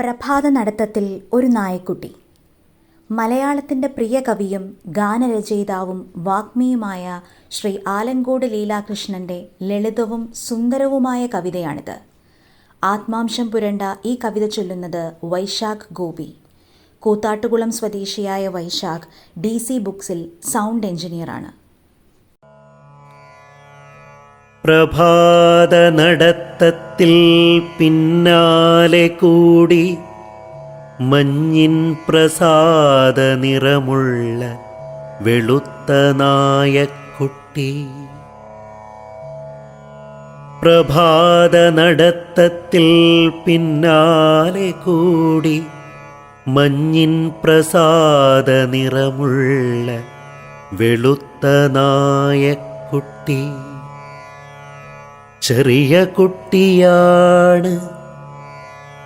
പ്രഭാത നടത്തത്തിൽ ഒരു നായക്കുട്ടി. മലയാളത്തിന്റെ പ്രിയ കവിയും ഗാനരചയിതാവും വാഗ്മിയുമായ ശ്രീ ആലങ്കോട് ലീലാകൃഷ്ണന്റെ ലളിതവും സുന്ദരവുമായ കവിതയാണിത്. ആത്മാംശം പുരണ്ട ഈ കവിത ചൊല്ലുന്നത് വൈശാഖ് ഗോപി. കൂത്താട്ടുകുളം സ്വദേശിയായ വൈശാഖ് ഡി സി ബുക്സിൽ സൗണ്ട് എഞ്ചിനീയറാണ്. പ്രഭാത നടത്തത്തിൽ പിന്നാലെ കൂടി മഞ്ഞിൻ പ്രസാദ നിറമുള്ള വെളുത്ത നായക്കുട്ടി. പ്രഭാത നടത്തത്തിൽ പിന്നാലെ കൂടി മഞ്ഞിൻ പ്രസാദ നിറമുള്ള വെളുത്ത നായക്കുട്ടി. ചെറിയ കുട്ടിയാണ്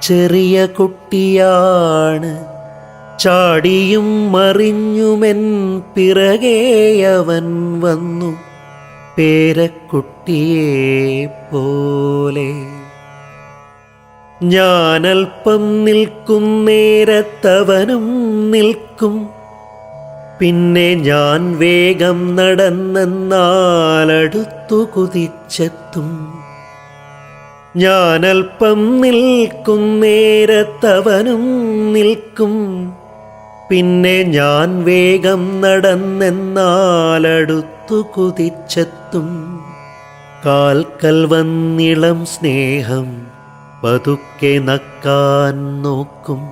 ചെറിയ കുട്ടിയാണ്. ചാടിയും മറിഞ്ഞുമെൻ പിറകേ അവൻ വന്നു. പേരക്കുട്ടിയെ പോലെ. ഞാനൽപ്പം നിൽക്കും നേരത്തവനും നിൽക്കും. പിന്നെ ഞാൻ വേഗം നടന്നെന്നാലടുത്തു കുതിച്ചെത്തും. ഞാനൽപ്പം നിൽക്കും നേരത്തവനും നിൽക്കും. പിന്നെ ഞാൻ വേഗം നടന്നെന്നാലടുത്തു കുതിച്ചെത്തും. കാൽക്കൽ വന്നിളം സ്നേഹം പതുക്കെ നക്കാൻ നോക്കും.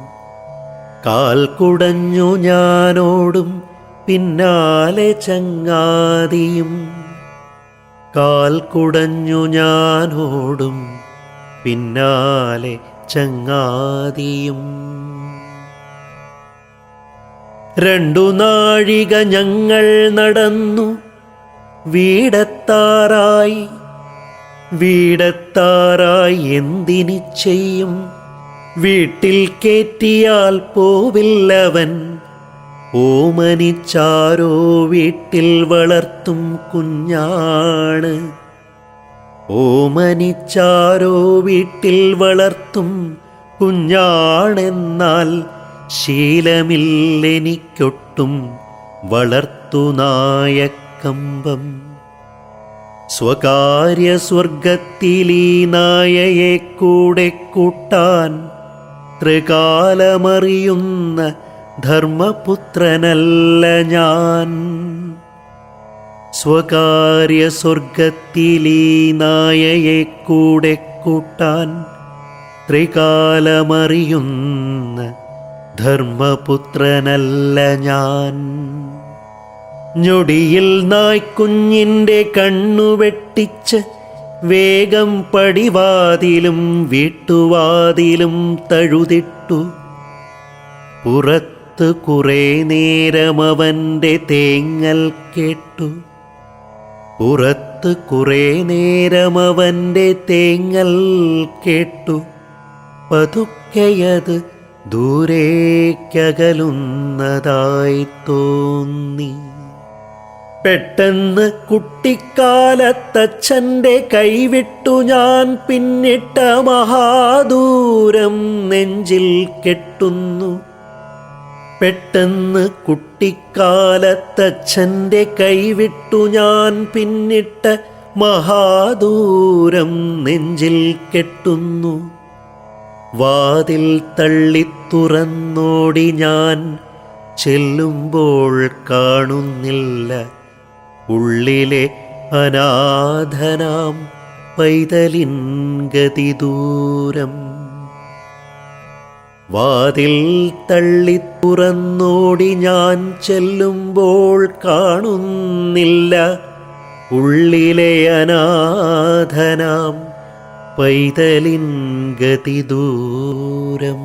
കാൽ കുടഞ്ഞു ഞാനോടും പിന്നാലെ ചങ്ങാതിയും കാൽ കുടഞ്ഞു ഞാനോടും പിന്നാലെ ചങ്ങാതിയും. രണ്ടു നാഴിക ഞങ്ങൾ നടന്നു വീടത്താറായി വീടത്താറായി എന്തിനി ചെയ്യും വീട്ടിൽ കേറ്റിയാൽ പോവില്ലവൻ. ഓമനിച്ചാരോ വീട്ടിൽ വളർത്തും കുഞ്ഞാണ്. ഓമനിച്ചാരോ വീട്ടിൽ വളർത്തും കുഞ്ഞാണെന്നാൽ ശീലമില്ലെനിക്കൊട്ടും വളർത്തു നായക്കമ്പം. സ്വകാര്യ സ്വർഗത്തിലീ നായയെ കൂടെ കൂട്ടാൻ ത്രികാലമറിയുന്ന ധർമ്മപുത്രനല്ല ഞാൻ. സ്വകാര്യ സ്വർഗത്തിലീ നായയെ കൂടെ കൂട്ടാൻ ത്രികാലമറിയുന്ന ധർമ്മപുത്രനല്ല ഞാൻ. ഞൊടിയിൽ നായ്ക്കുഞ്ഞിന്റെ കണ്ണു വെട്ടിച്ച് വേഗം പടിവാതിലും വീട്ടുവാതിലും തഴുതിട്ടു. പുറത്ത് കുറേ നേരം അവന്റെ തേങ്ങൽ കേട്ടു. പുറത്ത് കുറേ നേരമവന്റെ തേങ്ങൽ കേട്ടു. പതുക്കെയത് ദൂരേക്കകലുന്നതായി തോന്നി. പെട്ടെന്ന് കുട്ടിക്കാലത്തച്ഛന്റെ കൈവിട്ടു ഞാൻ പിന്നിട്ട മഹാദൂരം നെഞ്ചിൽ കെട്ടുന്നു. പെട്ടെന്ന് കുട്ടിക്കാലത്തച്ഛന്റെ കൈവിട്ടു ഞാൻ പിന്നിട്ട മഹാദൂരം നെഞ്ചിൽ കെട്ടുന്നു. വാതിൽ തള്ളി തുറന്നോടി ഞാൻ ചെല്ലുമ്പോൾ കാണുന്നില്ല. ഉള്ളിലെ അനാഥനാം പൈതലിൻ ഗതിദൂരം. വാതിൽ തള്ളി തുറന്നോടി ഞാൻ ചെല്ലുമ്പോൾ കാണുന്നില്ല. ഉള്ളിലെ അനാഥനാം പൈതലിൻ ഗതിദൂരം